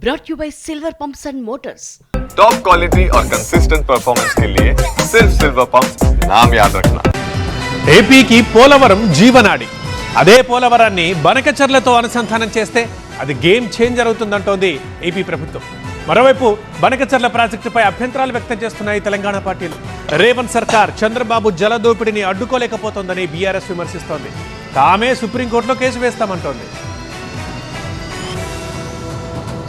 brought you by Silver Pumps and Motors. Top quality और consistent performance के लिए सिर्फ सिल्वर पंप नाम याद रखना ఏపీకి పోలవరం జీవనాడి అదే పోలవరాన్ని బనకచర్లతో అనుసంధానం చేస్తే అది గేమ్ చేంజర్ అవుతుందంటోంది ఏపీ ప్రభుత్వం మరోవైపు బనకచర్ల ప్రాజెక్టుపై అభ్యంతరాలు వ్యక్తం చేస్తున్నాయి తెలంగాణ పార్టీలు రేవంత్ సర్కార్ చంద్రబాబు జలదోపిడిని అడ్డుకోలేకపోతోందని బీఆర్ఎస్ విమర్శిస్తోంది తామే సుప్రీంకోర్టులో కేసు వేస్తామంటోంది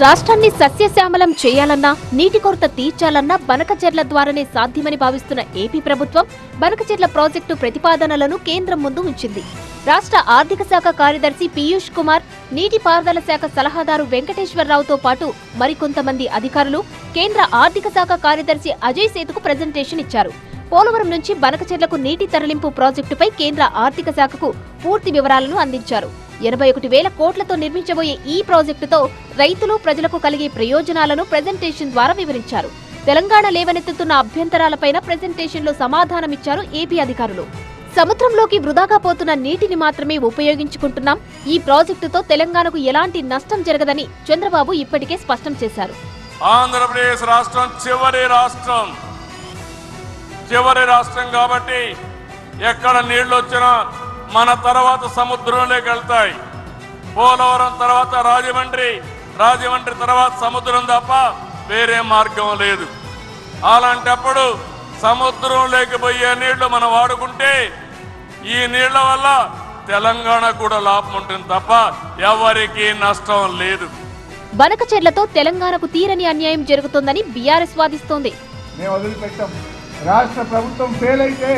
రాష్ట్రాన్ని సస్యశ్యామలం చేయాలన్నా నీటి కొరత తీర్చాలన్నా బనకచెర్ల ద్వారానే సాధ్యమని భావిస్తున్న ఏపీ ప్రభుత్వం బనకచెర్ల ప్రాజెక్టు ప్రతిపాదనలను కేంద్రం ముందు ఉంచింది. రాష్ట్ర ఆర్థిక శాఖ కార్యదర్శి పీయూష్ కుమార్ నీటిపారుదల శాఖ సలహాదారు వెంకటేశ్వరరావుతో పాటు మరికొంతమంది అధికారులు కేంద్ర ఆర్థిక శాఖ కార్యదర్శి అజయ్ సేతుకు ప్రజెంటేషన్ ఇచ్చారు. పోలవరం నుంచి బనకచెర్లకు నీటి తరలింపు ప్రాజెక్టుపై కేంద్ర ఆర్థిక శాఖకు పూర్తి వివరాలను అందించారు. ఎనభై ఒకటి వేల కోట్లతో నిర్మించబోయే ఈ ప్రాజెక్టుతో రైతులు ప్రజలకు కలిగే ప్రయోజనాలను ప్రెజెంటేషన్ ద్వారా వివరించారు. తెలంగాణ లేవనెత్తుతున్న అభ్యంతరాలపైన ప్రెజెంటేషన్లో సమాధానమిచ్చారు ఏపీ అధికారులు. సముద్రంలోకి వృధాగా పోతున్న నీటిని మాత్రమే ఉపయోగించుకుంటున్నాం. ఈ ప్రాజెక్టుతో తెలంగాణకు ఎలాంటి నష్టం జరగదని చంద్రబాబు ఇప్పటికే స్పష్టం చేశారు. ఆంధ్రప్రదేశ్ రాష్ట్రం చివరి రాష్ట్రం. చివరి రాష్ట్రం కాబట్టి ఎక్కడ నీళ్ళు వచ్చినా మన తర్వాత సముద్రంలోకి వెళ్తాయి. పోలవరం తర్వాత రాజమండ్రి. రాజమండ్రి తర్వాత సముద్రం తప్ప వేరే మార్గం లేదు. అలాంటప్పుడు సముద్రంలోకి పోయే నీళ్ళు మనం వాడుకుంటే ఈ నీళ్ళ వల్ల తెలంగాణ కూడా లాభం ఉంటుంది తప్ప ఎవరికీ నష్టం లేదు. బనకచెర్లతో తెలంగాణకు తీరని అన్యాయం జరుగుతోందని బీఆర్ఎస్ వాదిస్తోంది. మేము వదిలిపెట్టాం. రాష్ట్ర ప్రభుత్వం ఫెయిల్ అయితే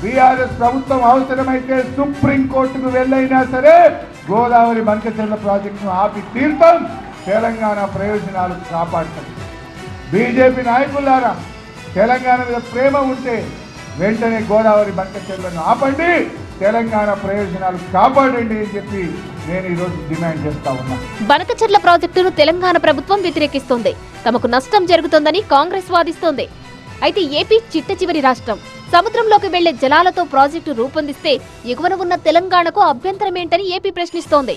బీఆర్ఎస్ ప్రభుత్వం అవసరమైతే సుప్రీం కోర్టుకు వెళ్ళైనా సరే గోదావరి బంకచెర్ల ప్రాజెక్టును ఆపి తీర్థం తెలంగాణ ప్రయోజనాలు కాపాడతాం. బీజేపీ నాయకులారా తెలంగాణ మీద ప్రేమ ఉంటే వెంటనే గోదావరి బంకచెర్లను ఆపండి. తెలంగాణ ప్రయోజనాలు కాపాడండి అని చెప్పి నేను ఈరోజు డిమాండ్ చేస్తా ఉన్నా. బనకచెర్ల ప్రాజెక్టును తెలంగాణ ప్రభుత్వం వ్యతిరేకిస్తోంది. తమకు నష్టం జరుగుతోందని కాంగ్రెస్ వాదిస్తోంది. అయితే ఏపీ చిట్ట చివరి రాష్ట్రం. సముద్రంలోకి వెళ్ళే జలాలతో ప్రాజెక్టు రూపొందిస్తే ఎగువన ఉన్న తెలంగాణకు అభ్యంతరమేంటని ఏపీ ప్రశ్నిస్తోంది.